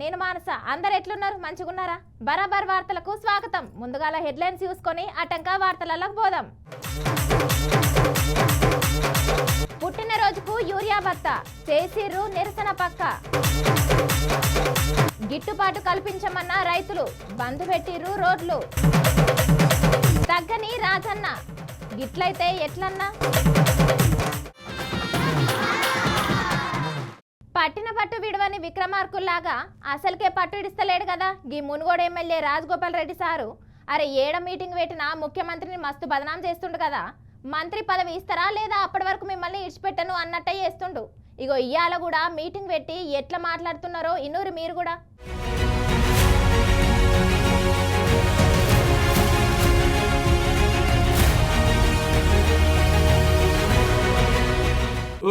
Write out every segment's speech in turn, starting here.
నేను మానస. అందరు ఎట్లున్నారు? మంచిగున్నారా? బరాబర్ వార్తలకు స్వాగతం. ముందుగాల హెడ్లైన్స్ చూసుకొని అటంకా వార్తలలోకి పోదాం. పుట్టినరోజుకు యూరియా భత్త. చేసిర్రు నిరసన పక్క. గిట్టుబాటు కల్పించమన్న రైతులు. బంధు పెట్టిర్రు రోడ్లు. తగ్గని రాజన్న. గిట్లయితే ఎట్లన్నా? పట్టిన పట్టు విడవని విక్రమార్కుల్లాగా అసలుకే పట్టు ఇడిస్తలేడు కదా. గీ మునుగోడు ఎమ్మెల్యే రాజగోపాల్ రెడ్డి సారు. అరే ఏడ మీటింగ్ పెట్టిన ముఖ్యమంత్రిని మస్తు బదనాం చేస్తుండు కదా. మంత్రి పదవి ఇస్తారా లేదా అప్పటి వరకు మిమ్మల్ని ఇడిచిపెట్టను అన్నట్టే చేస్తుండు. ఇగో ఇయ్యాల కూడా మీటింగ్ పెట్టి ఎట్లా మాట్లాడుతున్నారో ఇన్నూరు మీరు కూడా.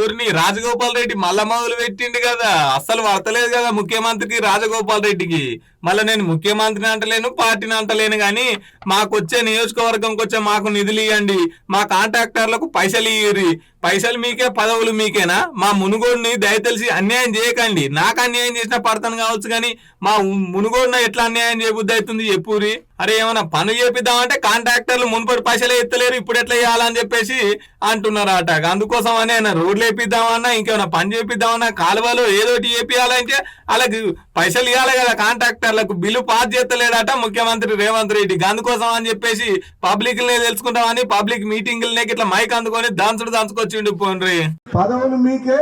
ఊరిని రాజగోపాల్ రెడ్డి మళ్ళా పెట్టిండు కదా. అస్సలు పడతలేదు కదా ముఖ్యమంత్రికి రాజగోపాల్ రెడ్డికి. మళ్ళీ నేను ముఖ్యమంత్రిని అంటలేను పార్టీని అంటలేను కానీ మాకు వచ్చే నియోజకవర్గంకి వచ్చే మాకు నిధులు ఇవ్వండి మా కాంట్రాక్టర్లకు పైసలు ఇయ్యరి పైసలు మీకే పదవులు మీకేనా? మా మునుగోడిని దయతలిసి అన్యాయం చేయకండి. నాకు అన్యాయం చేసినా పడతాను కావచ్చు కానీ మా మునుగోడిన ఎట్లా అన్యాయం చేయబుద్ధి అవుతుంది చెప్పురి అరే ఏమైనా పనులు చేపిద్దామంటే కాంట్రాక్టర్లు మునుపటి పైసలే ఎత్తలేరు ఇప్పుడు ఎట్లా చేయాలని చెప్పేసి అంటున్నారు అట అందుకోసం అని రోడ్లు వేపిద్దామన్నా ఇంకేమైనా పని చేపిద్దామన్నా కాలువలు ఏదోటి చేపియాలంటే వాళ్ళకి పైసలు ఇవ్వాలి కదా కాంట్రాక్టర్ వాళ్ళకు బిల్లు పాస్ చేస్తలేడట ముఖ్యమంత్రి రేవంత్ రెడ్డి. అందుకోసం అని చెప్పేసి పబ్లిక్ తెలుసుకుంటామని పబ్లిక్ మీటింగ్ ఇట్లా మైక్ అందుకొని దంచుడు దంచుకొచ్చిండు పోన్రి. పదవులు మీకే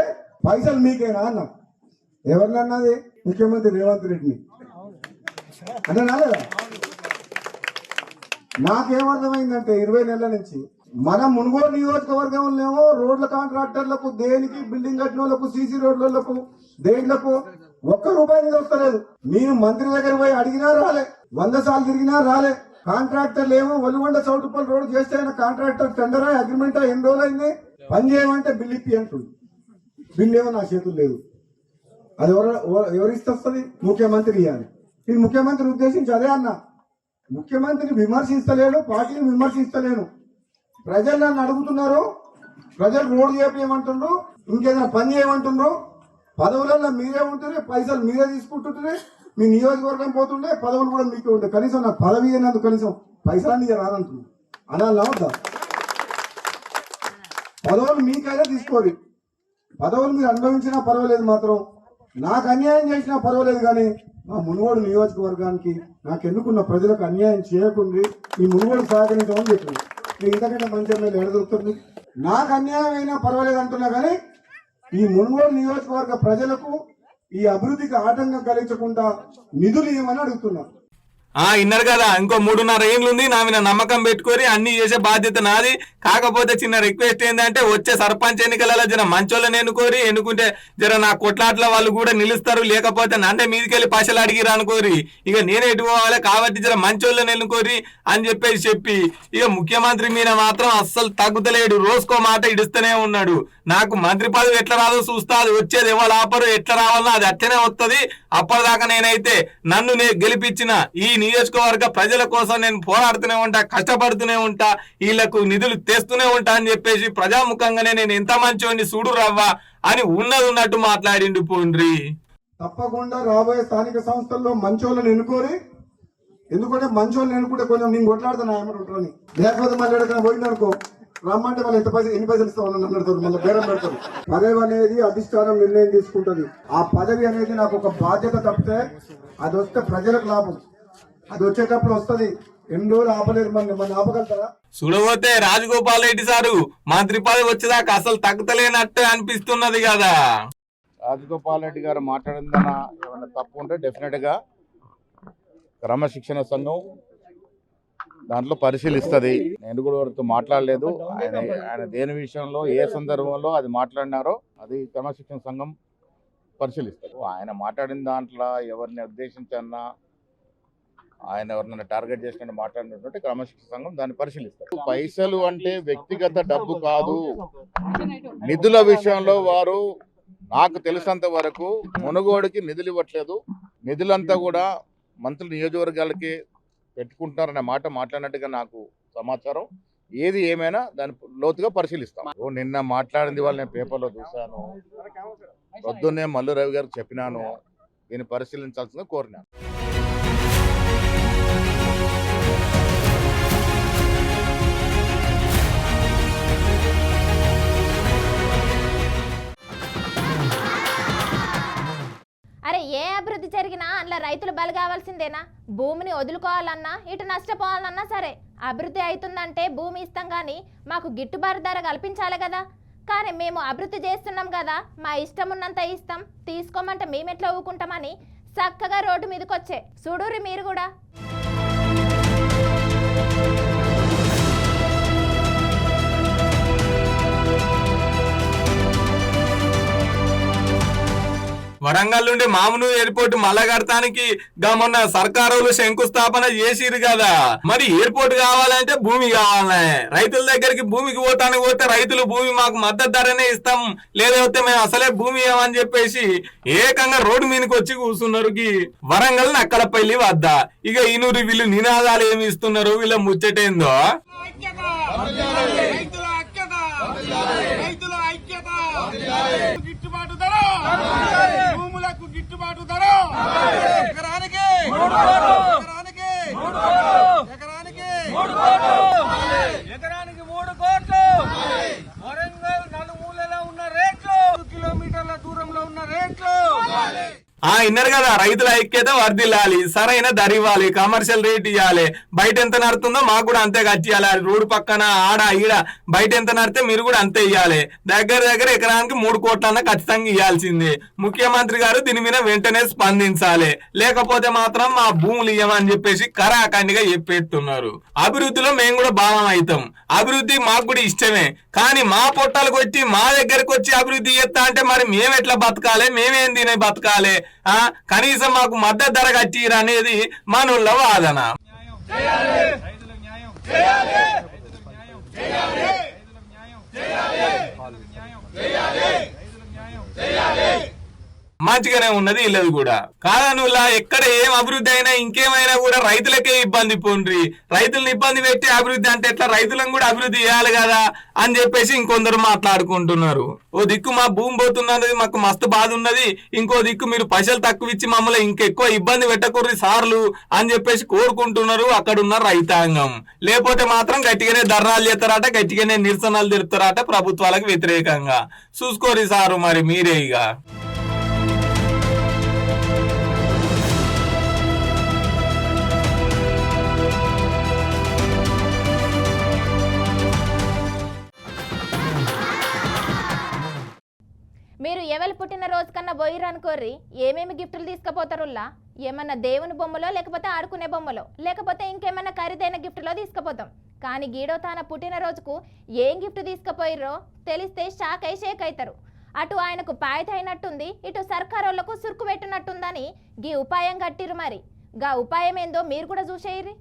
పైసలు మీకేనా అన్న. ఎవరిని అన్నది ముఖ్యమంత్రి రేవంత్ రెడ్డిని. అన్నా నాలేదా నాకేమర్థమైందంటే ఇరవై నెలల నుంచి మన మునుగోడు నియోజకవర్గంలో రోడ్ల కాంట్రాక్టర్లకు దేనికి బిల్డింగ్ కట్టిన వాళ్ళకు సీసీ రోడ్లకు దేంట్లకు ఒక్క రూపాయి మీద వస్తలేదు. నేను మంత్రి దగ్గర పోయి అడిగినా రాలే. వంద సార్లు తిరిగినా రాలే. కాంట్రాక్టర్లు ఏమో ఒలిగొండ చౌటుపల్లి రోడ్ చేస్తే ఆయన కాంట్రాక్టర్ టెండరా అగ్రిమెంట్ ఎన్ని రోజులు అయింది? పని చేయమంటే బిల్ ఇప్పి అంటుంది. బిల్ ఏమో నా చేతులు లేదు అది ఎవరు ఎవరిస్తే వస్తుంది? ముఖ్యమంత్రి ఇవ్వాలి. ఇది ముఖ్యమంత్రి ఉద్దేశించి అదే అన్న. ముఖ్యమంత్రిని విమర్శించలేను పార్టీని విమర్శిస్తలేను. ప్రజలు నన్ను అడుగుతున్నారు ప్రజలు రోడ్డు చేయమంటుండ్రు ఇంకేదైనా పని చేయమంటుండ్రు పదవులలో మీరే ఉంటారే పైసలు మీరే తీసుకుంటుంటే మీ నియోజకవర్గం పోతుండే పదవులు కూడా మీకే ఉంటాయి కనీసం నాకు పదవి అయినందుకు కనీసం పైసలన్నీ రాదంటున్నాను అలా వద్దా పదవులు మీకైనా తీసుకోరు పదవులు మీరు అనుభవించినా పర్వాలేదు మాత్రం. నాకు అన్యాయం చేసినా పర్వాలేదు కానీ మా మునుగోడు నియోజకవర్గానికి నాకు ఎన్నుకున్న ప్రజలకు అన్యాయం చేయకుండా ఈ మునుగోడు సహకరించమని చెప్పింది మీరు ఇంతకంటే మంచి ఎమ్మెల్యే ఎడ దొరుకుతుంది నాకు అన్యాయం అయినా పర్వాలేదు అంటున్నా కానీ ఈ మునుగోలు నియోజకవర్గ ప్రజలకు ఈ అభివృద్ధికి ఆటంకం కలిగించకుండా నిధులు ఇవ్వమని అడుగుతున్నారు. ఆ ఇన్నారు కదా. ఇంకో మూడున్నర ఏళ్ళు ఉంది నా మీద నమ్మకం పెట్టుకొని అన్ని చేసే బాధ్యత నాది. కాకపోతే చిన్న రిక్వెస్ట్ ఏంటంటే వచ్చే సర్పంచ్ ఎన్నికలలో జర మంచోళ్ళని ఎన్నుకోరి ఎన్నుకుంటే జర నా కొట్లాట్ల వాళ్ళు కూడా నిలుస్తారు. లేకపోతే నన్నే మీదికెళ్ళి పైసలు అడిగిరు అనుకోరి. ఇక నేనే ఎటు పోవాలి? కాబట్టి జర మంచోళ్ళని ఎన్నుకోరి అని చెప్పేసి చెప్పి ఇక ముఖ్యమంత్రి మీద మాత్రం అస్సలు తగ్గుతలేడు. రోజుకో మాట ఇడుస్తూనే ఉన్నాడు. నాకు మంత్రి పదవి ఎట్లా రాదో చూస్తా. అది వచ్చేది ఎవరు ఆపరు ఎట్లా రావాలో అది అట్లనే వస్తుంది అప్పటిదాకా నేనైతే నన్ను నేను గెలిపించిన ఈ నియోజకవర్గ ప్రజల కోసం నేను పోరాడుతూనే ఉంటా కష్టపడుతూనే ఉంటా వీళ్ళకు నిధులు తెస్తూనే ఉంటా అని చెప్పేసి ప్రజాముఖంగానే నేను ఎంత మంచివాడిని చూడు రవ్వా అని ఉన్నది ఉన్నట్టు మాట్లాడిండు పోండ్రి. తప్పకుండా రాబోయే స్థానిక సంస్థల్లో మంచోళ్ళని ఎన్నుకోరి ఎందుకంటే మంచోళ్ళని ఎన్నుకుంటే కొంచెం నేను కొట్లాడుతున్నా ఆయన ఉంటాను లేకపోతే మళ్ళీ ఎక్కడికైనా రమ్మంటే మళ్ళీ ఎంత పైసలు ఎన్ని పైసలు అడుగుతారు మళ్ళీ బేరం పెడతారు. పదవి అనేది అధిష్టానం నిర్ణయం తీసుకుంటది. ఆ పదవి అనేది నాకు ఒక బాధ్యత తప్పితే అది వస్తే ప్రజలకు లాభం. అది వచ్చేటప్పుడు వస్తది. ఎన్ని రోజులు ఆపలేదు మన మన ఆపగలుగుతారా? చూడబోతే రాజగోపాల్ రెడ్డి సారు మంత్రి పదవి వచ్చేదాకా అసలు తగ్గుతలేనట్టు అనిపిస్తున్నది కదా. రాజగోపాల్ రెడ్డి గారు మాట్లాడిందన్న ఏమైనా తప్పు ఉంటే డెఫినెట్గా క్రమశిక్షణ సంఘం దాంట్లో పరిశీలిస్తుంది. నేను కూడా వారితో మాట్లాడలేదు. ఆయన ఆయన దేని విషయంలో ఏ సందర్భంలో అది మాట్లాడినారో అది క్రమశిక్షణ సంఘం పరిశీలిస్తారు ఆయన మాట్లాడిన దాంట్లో ఎవరిని ఉద్దేశించన్నా ఆయన ఎవరినైనా టార్గెట్ చేసుకుని మాట్లాడినటువంటి క్రమశిక్షణ సంఘం దాన్ని పరిశీలిస్తారు పైసలు అంటే వ్యక్తిగత డబ్బు కాదు. నిధుల విషయంలో వారు నాకు తెలిసినంత వరకు మునుగోడుకి నిధులు ఇవ్వట్లేదు. నిధులంతా కూడా మంత్రుల నియోజకవర్గాలకి పెట్టుకుంటున్నారనే మాట మాట్లాడినట్టుగా నాకు సమాచారం. ఏది ఏమైనా దాన్ని లోతుగా పరిశీలిస్తాం. నిన్న మాట్లాడింది వాళ్ళు నేను పేపర్లో చూశాను. పొద్దున్నే మల్లు రవి గారికి చెప్పినాను. దీన్ని పరిశీలించాల్సిందిగా కోరినాను. అరే ఏ అభివృద్ధి జరిగినా అందులో రైతులు బలి కావాల్సిందేనా? భూమిని వదులుకోవాలన్నా ఇటు నష్టపోవాలన్నా సరే. అభివృద్ధి అవుతుందంటే భూమి ఇస్తాం కానీ మాకు గిట్టుబాటు ధర కల్పించాలి కదా. కానీ మేము అభివృద్ధి చేస్తున్నాం కదా మా ఇష్టం ఉన్నంత ఇస్తాం. తీసుకోమంటే మేము ఎట్లా ఊకుంటామని చక్కగా రోడ్డు మీదకొచ్చే. చూడురి మీరు కూడా. వరంగల్ నుండి మామూలు ఎయిర్పోర్ట్ మలగడటానికి గా మొన్న సర్కారులు శంకుస్థాపన చేసిరు కదా. మరి ఎయిర్పోర్ట్ కావాలంటే భూమి కావాలి. రైతుల దగ్గరికి భూమికి పోతానికి పోతే రైతులు భూమి మాకు మద్దతు ధరనే ఇస్తాం. లేకపోతే మేము అసలే భూమి ఇవ్వమని చెప్పేసి ఏకంగా రోడ్డు మీదకి వచ్చి కూర్చున్నారు వరంగల్ నక్కలపల్లి వద్ద. ఇక ఈనూరు వీళ్ళు నినాదాలు ఏమి ఇస్తున్నారు? వీళ్ళ ముచ్చటేందో? గిట్టుబాటు ధర! భూములకు ధర ఎకరానికి? ఎకరానికి? ఎకరానికి? ఎకరానికి మూడు కోట్లు. వరంగల్ నలుమూలలో ఉన్న రేట్లు. కిలోమీటర్ల దూరంలో ఉన్న రేట్లు. ఆ ఇన్నారు కదా రైతుల ఐక్యత వర్దిల్లాలి సరైన ధర ఇవ్వాలి కమర్షియల్ రేట్ ఇవ్వాలి బయట ఎంత నడుతుందో మాకు కూడా అంతే కట్టియాలి రోడ్డు పక్కన ఆడ ఈడ బయట ఎంత నడితే మీరు కూడా అంతే ఇవ్వాలి దగ్గర దగ్గర ఎకరానికి మూడు కోట్లన్నా ఖచ్చితంగా ఇవ్వాల్సింది ముఖ్యమంత్రి గారు దీని మీద వెంటనే స్పందించాలి. లేకపోతే మాత్రం మా భూములు ఇవ్వమని చెప్పేసి కరాఖండిగా చెప్పేస్తున్నారు. అభివృద్ధిలో మేము కూడా భాగం అవుతాం. అభివృద్ధి మాకు కూడా ఇష్టమే. కానీ మా పొట్టాలకు వచ్చి మా దగ్గరకు వచ్చి అభివృద్ధి చేస్తా అంటే మరి మేము ఎట్లా బతకాలి? మేమేం తినే బతకాలి? కనీసం మాకు మద్దతు ధర కట్టిరు అనేది మనోళ్ళ వాదన. రైతులకు న్యాయం చేయాలి మంచిగానే ఉన్నది ఇల్లది కూడా. కాదనులా ఎక్కడ ఏం అభివృద్ధి అయినా ఇంకేమైనా కూడా రైతులకే ఇబ్బంది పోండ్రి. రైతులను ఇబ్బంది పెట్టి అభివృద్ధి అంటే ఎట్లా? రైతులను కూడా అభివృద్ధి చేయాలి కదా అని చెప్పేసి ఇంకొందరు మాట్లాడుకుంటున్నారు. ఓ దిక్కు మా భూమి పోతున్నది మాకు మస్తు బాధ ఉన్నది. ఇంకో దిక్కు మీరు పైసలు తక్కువ ఇచ్చి మమ్మల్ని ఇంకెక్కువ ఇబ్బంది పెట్టకూడదు సార్లు అని చెప్పేసి కోరుకుంటున్నారు అక్కడ ఉన్న రైతాంగం. లేకపోతే మాత్రం గట్టిగానే ధర్నాలు చేస్తారట గట్టిగానే నిరసనలు తిరుతారట ప్రభుత్వాలకు వ్యతిరేకంగా. చూసుకోరు సారు మరి మీరే ఇక. మీరు ఎవరి పుట్టినరోజు కన్నా పోయిర్రు అనుకోర్రి ఏమేమి గిఫ్టులు తీసుకుపోతారుల్లా? ఏమన్నా దేవుని బొమ్మలో లేకపోతే ఆడుకునే బొమ్మలో? లేకపోతే ఇంకేమన్నా ఖరీదైన గిఫ్ట్లో తీసుకుపోతాం. కానీ గీడో తన పుట్టినరోజుకు ఏం గిఫ్ట్ తీసుకుపోయిర్రో తెలిస్తే షాక్ అయి షేక్ అవుతారు అటు ఆయనకు పాయత అయినట్టుంది ఇటు సర్కారోళ్ళకు సురుకు పెట్టినట్టుందని గీ ఉపాయం కట్టిరు మరి. గా ఉపాయం ఏందో మీరు కూడా చూసేయిర్రి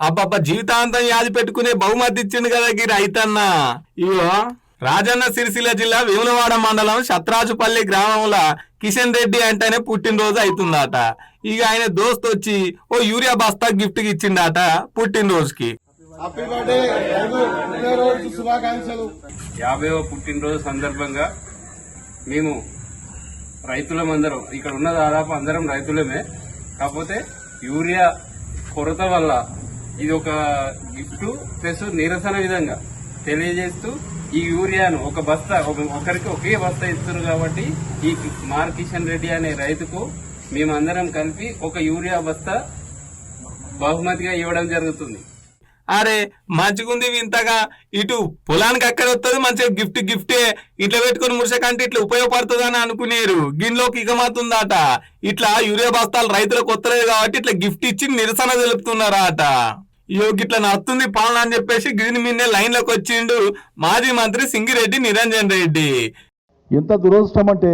అబ్బబ్బ జీవితాంతం యాది పెట్టుకునే బహుమతి ఇచ్చిండు కదా గీ రైతన్న ఇగో రాజన్న సిరిసిల్ల జిల్లా వేములవాడ మండలం శత్రాజుపల్లి గ్రామంలో కిషన్ రెడ్డి అంటేనే పుట్టినరోజు అవుతుందట ఇక ఆయన దోస్త్ వచ్చి ఓ యూరియా బస్తా గిఫ్ట్కి ఇచ్చిండట పుట్టినరోజుకి. యాభైవ పుట్టినరోజు సందర్భంగా మేము రైతులమందరం ఇక్కడ ఉన్న దాదాపు అందరం రైతులమే. కాకపోతే యూరియా కొరత వల్ల ఇది ఒక గిఫ్ట్ ప్లస్ నిరసన విధంగా తెలియజేస్తూ ఈ యూరియాను ఒక బస్తా ఒక ఒకరికి ఒకే బస్తా ఇస్తున్నారు కాబట్టి ఈ మార్ కిషన్ రెడ్డి అనే రైతుకు మేమందరం కలిపి ఒక యూరియా బస్తా బహుమతిగా ఇవ్వడం జరుగుతుంది. అరే మంచిగుంది వింతగా. ఇటు పొలానికి అక్కడ వస్తుంది మంచిగా గిఫ్ట్ గిఫ్టే. ఇట్లా పెట్టుకుని ముడిసకంటే ఇట్లా ఉపయోగపడుతుంది అని అనుకునేరు. గిన్నెలోకి ఇగమతుందట. ఇట్లా యూరియా బస్తాలు రైతులకు వస్తలేదు కాబట్టి ఇట్లా గిఫ్ట్ ఇచ్చి నిరసన తెలుపుతున్నారా ఇయో గిట్లా నడుతుంది పాలన అని చెప్పేసి దీని మీదనే లైన్లోకి వచ్చిండు మాజీ మంత్రి సింగిరెడ్డి నిరంజన్ రెడ్డి. ఎంత దురదృష్టం అంటే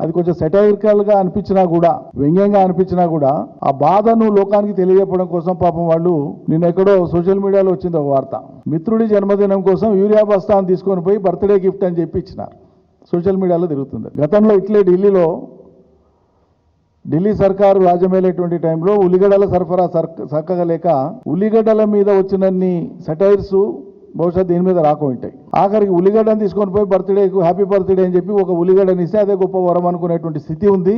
అది కొంచెం సెటైరికల్గా అనిపించినా కూడా వ్యంగ్యంగా అనిపించినా కూడా ఆ బాధను లోకానికి తెలియజెప్పడం కోసం పాపం వాళ్ళు నిన్న ఎక్కడో సోషల్ మీడియాలో వచ్చింది ఒక వార్త. మిత్రుడి జన్మదినం కోసం యూరియా బస్తాను తీసుకొని పోయి బర్త్డే గిఫ్ట్ అని చెప్పి ఇచ్చినారు. సోషల్ మీడియాలో తిరుగుతుంది. గతంలో ఇట్లే ఢిల్లీలో ఢిల్లీ సర్కారు రాజ్యమేలేటువంటి టైంలో ఉల్లిగడ్డల సరఫరా సర్ లేక ఉల్లిగడ్డల మీద వచ్చినన్ని సెటైర్స్ బహుశా దీని మీద రాకుంటాయి ఆఖరికి ఉల్లిగడ్డని తీసుకొని పోయి బర్త్డేకు హ్యాపీ బర్త్డే అని చెప్పి ఒక ఉల్లిగడ్డని ఇస్తే అదే గొప్ప వరం అనుకునేటువంటి స్థితి ఉంది.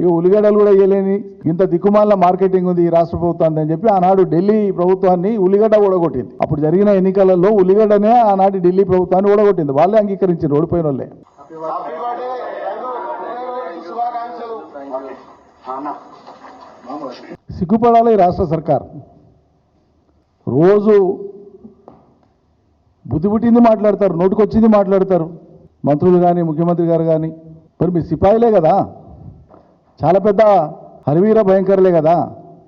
ఇక ఉల్లిగడ్డలు కూడా వేయలేని ఇంత దిక్కుమాల మార్కెటింగ్ ఉంది ఈ రాష్ట్ర ప్రభుత్వాన్ని అని చెప్పి ఆనాడు ఢిల్లీ ప్రభుత్వాన్ని ఉల్లిగడ్డ ఓడగొట్టింది. అప్పుడు జరిగిన ఎన్నికలలో ఉల్లిగడ్డనే ఆనాటి ఢిల్లీ ప్రభుత్వాన్ని ఓడగొట్టింది. వాళ్ళే అంగీకరించింది ఓడిపోయిన వాళ్ళే. సిగ్గుపడాలి ఈ రాష్ట్ర సర్కార్. రోజు బుద్ధి పుట్టింది మాట్లాడతారు నోటికొచ్చింది మాట్లాడతారు. మంత్రులు కానీ ముఖ్యమంత్రి గారు కానీ మరి మీ సిపాయిలే కదా? చాలా పెద్ద హరివీర భయంకరలే కదా?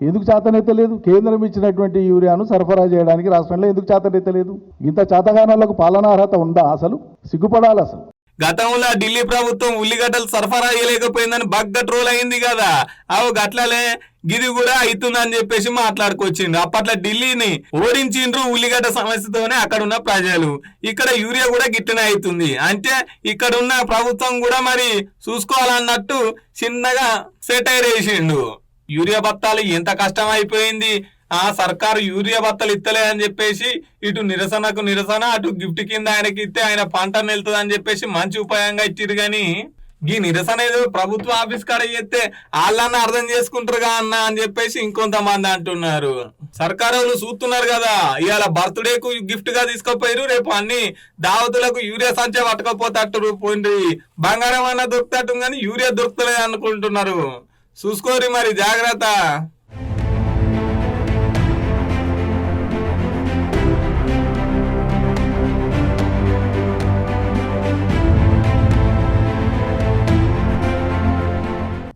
ఎందుకు చేతనెత్తలేదు కేంద్రం ఇచ్చినటువంటి యూరియాను సరఫరా చేయడానికి రాష్ట్రంలో ఎందుకు చేతనెత్తలేదు ఇంత చేతగానాలకు పాలనా అర్హత ఉందా అసలు? సిగ్గుపడాలి అసలు. గతంలో ఢిల్లీ ప్రభుత్వం ఉల్లిగడ్డలు సరఫరా చేయలేకపోయిందని బగ్గ ట్రోల్ అయింది కదా. అవు గట్లలే గిది కూడా అవుతుందని చెప్పేసి మాట్లాడుకొచ్చిండు. అప్పట్లో ఢిల్లీని ఓడించిండ్రు ఉల్లిగడ్డ సమస్యతోనే అక్కడ ఉన్న ప్రజలు. ఇక్కడ యూరియా కూడా గిట్టనే అవుతుంది అంటే ఇక్కడ ఉన్న ప్రభుత్వం కూడా మరి చూసుకోవాలన్నట్టు చిన్నగా సెటైర్ వేసిండు. యూరియా బత్తాలు ఎంత కష్టం అయిపోయింది. ఆ సర్కారు యూరియా బత్తలు ఇత్తలే అని చెప్పేసి ఇటు నిరసనకు నిరసన అటు గిఫ్ట్ కింద ఆయనకి ఇస్తే ఆయన పంట నిలుతుంది అని చెప్పేసి మంచి ఉపాయంగా ఇచ్చిరు గాని ఈ నిరసన ఏదో ప్రభుత్వ ఆఫీస్ కాడ చేస్తే వాళ్ళన్న అర్థం చేసుకుంటారుగా అన్న అని చెప్పేసి ఇంకొంతమంది అంటున్నారు. సర్కారు వాళ్ళు చూస్తున్నారు కదా ఇవాళ బర్త్డేకు గిఫ్ట్గా తీసుకుపోయారు రేపు అన్ని దావతులకు యూరియా సంచే పట్టుకపోతట్టు పోయింది బంగారం అన్న దొరుకుతట్టు కానీ యూరియా దొరుకుతలేదు అనుకుంటున్నారు. చూసుకోరి మరి జాగ్రత్త.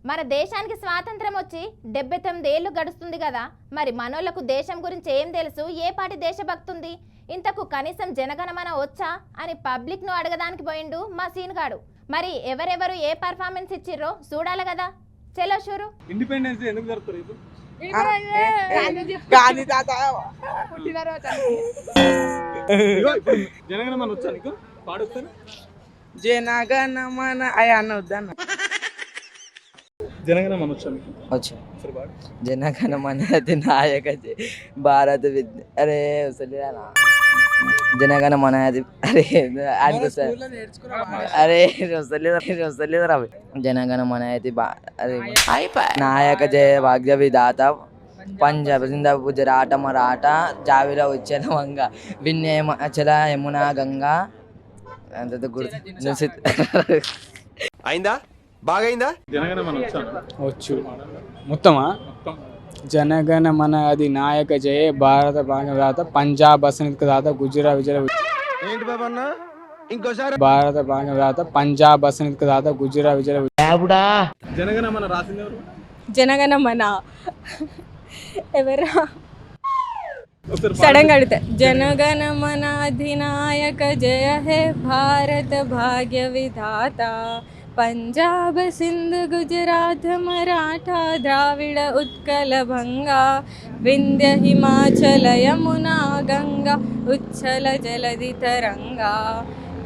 మన దేశానికి స్వాతంత్రం వచ్చి డెబ్బై తొమ్మిది ఏళ్ళు గడుస్తుంది కదా. మరి మనోళ్ళకు దేశం గురించి ఏం తెలుసు? ఏ పాటి దేశభక్తుంది? ఇంతకు కనీసం జనగణమన వచ్చా? అని పబ్లిక్ను అడగడానికి పోయిండు మా సీన్గాడు. మరి ఎవరెవరు ఏ పర్ఫార్మెన్స్ ఇచ్చిర్రో చూడాలి కదా. చలో షూరు. ఇండిపెండెన్స్ ఎందుకు ఇప్పుడు జనగణమన వచ్చా నీకు? పాడొస్తాను? జనగణమన అయ్యా అన్న వద్దన్న. జనగణమన వచ్చా నీకు వచ్చు జయ భారత విద్య అరే వస్తలేదా జనగణమన అది అరే అరే వస్తలేదా రా అయితే బా అరే నాయక. జయ భాగ్య విధాత. పంజాబ్ సింధ గుజరాట మరాఠ జావిల ఉచ్చల వంగ. విన్యమ అచల యమున గంగా. అంత గుర్తు అయిందా? బాగైందా? వచ్చా? వచ్చు. మొత్తమా? జనగణ మన అది నాయక జయ భారత భాగదాత పంజాబ్ అసనిత్ దాత గుజరాత్ విజయ ఏంటి బాబు అన్న ఇంకోసారి. భారత భాగదాత పంజాబ్ అసనిత్ దాత గుజరాత్ విజయ జనగణమన రాసింది ఎవరు? జనగణమన. ఎవరా. సడన్ అడిగితే. జనగణమన అధినాయక జయ హే భారత భాగ్య విధాత. पंजाब सिंध, गुजरात, मराठा, द्राविड, उत्कल भंगा, विंध्य हिमाचल, यमुना, गंगा, उच्छल जलधि तरंगा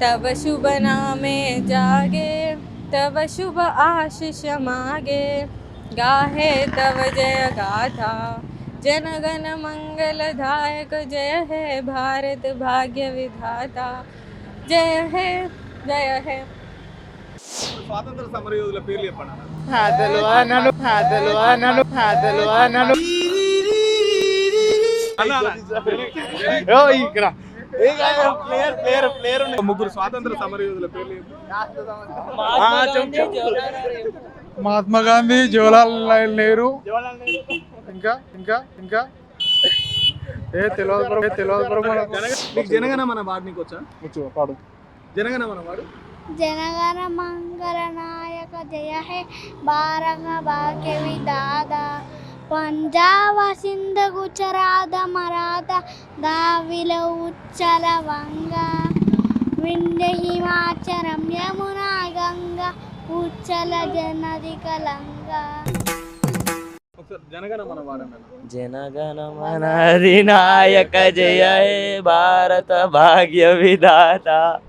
तब शुभ नामे जागे तब शुभ आशीष मागे। गाहे तब जय गाथा, जनगण मंगल दायक जय है भारत भाग्य विधाता। जय है जय है। స్వాతంత్ర సమర యోధుల పేర్లు చెప్పండి అన్న. అన్నను హాతలు అన్నను అన్న, అన్న. ఓ ఇక్కడ. ప్లేయర్ ప్లేయర్ ప్లేయర్ ముగ్గురు స్వాతంత్ర సమర యోధుల పేర్లు. మహాత్మా గాంధీ జవహర్లాల్ నెహ్రూ. ఇంకా ఇంకా ఇంకా. ఏ తెలియదు తెలియదు బ్రో మనకు. జనగ- నీకు జనగణమన వాడు నీకు వచ్చా వచ్చు, పాడు. జనగణమన వాడు? జనగణ మంగళ నాయక జయ హే. భారత భాగ్యవి దాదా. పంజాబ సింధ గుజరాత మరాఠ దావిల ఉచ్చల వంగ. వింధ్య హిమాచరం యమునా గంగా. ఉచ్చల జనది కలంగ జనగణ జనగణమన వాడన్న జయ హే. భారత భాగ్య విధాత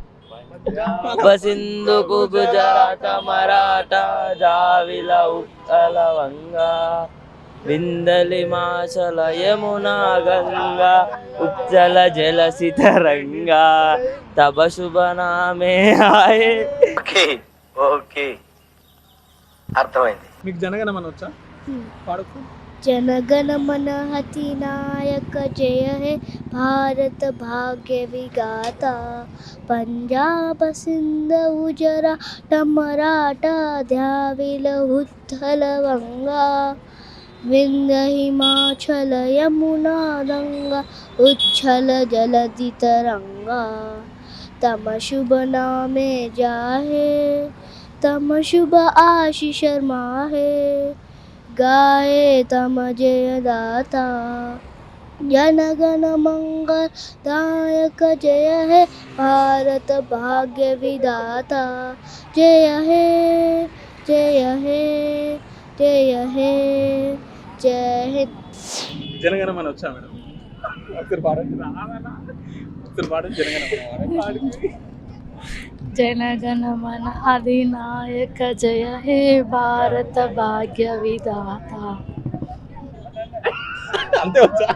సింధుకు గుజరాత మరాఠా జావిల ఉత్తల వంగా. విందలి మాచల యమునా గంగా ఉజ్జల జలసి తరంగా తబ శుభ నామే ఆయే. Okay okay. అర్థమైంది. మీకు జనగణమన వచ్చా పాడుకు. जन गन मन हति नायक जय हे। भारत भाग्य विगाता। पंजाब सिन्ध उजरा, टमराटा, ध्याविल वंगा। विंद हिमाचल यमुना गंगा, उच्छल जलधि तरंगा तम शुभ नामे जाहे, तम शुभ शर्मा हे। गाये तम जयदाता जनगण मंगल दायक जय हे भारत भाग्य विदाता जय हे जय हे जय हे जय हिंद జనగణమన వచ్చా మేడం ఒకసారి పాడండి ఒకసారి పాడండి జనగణమన పాడు జనగణ మన అధినాయక జయ హే భారత భాగ్య విధాత అంతే వచ్చా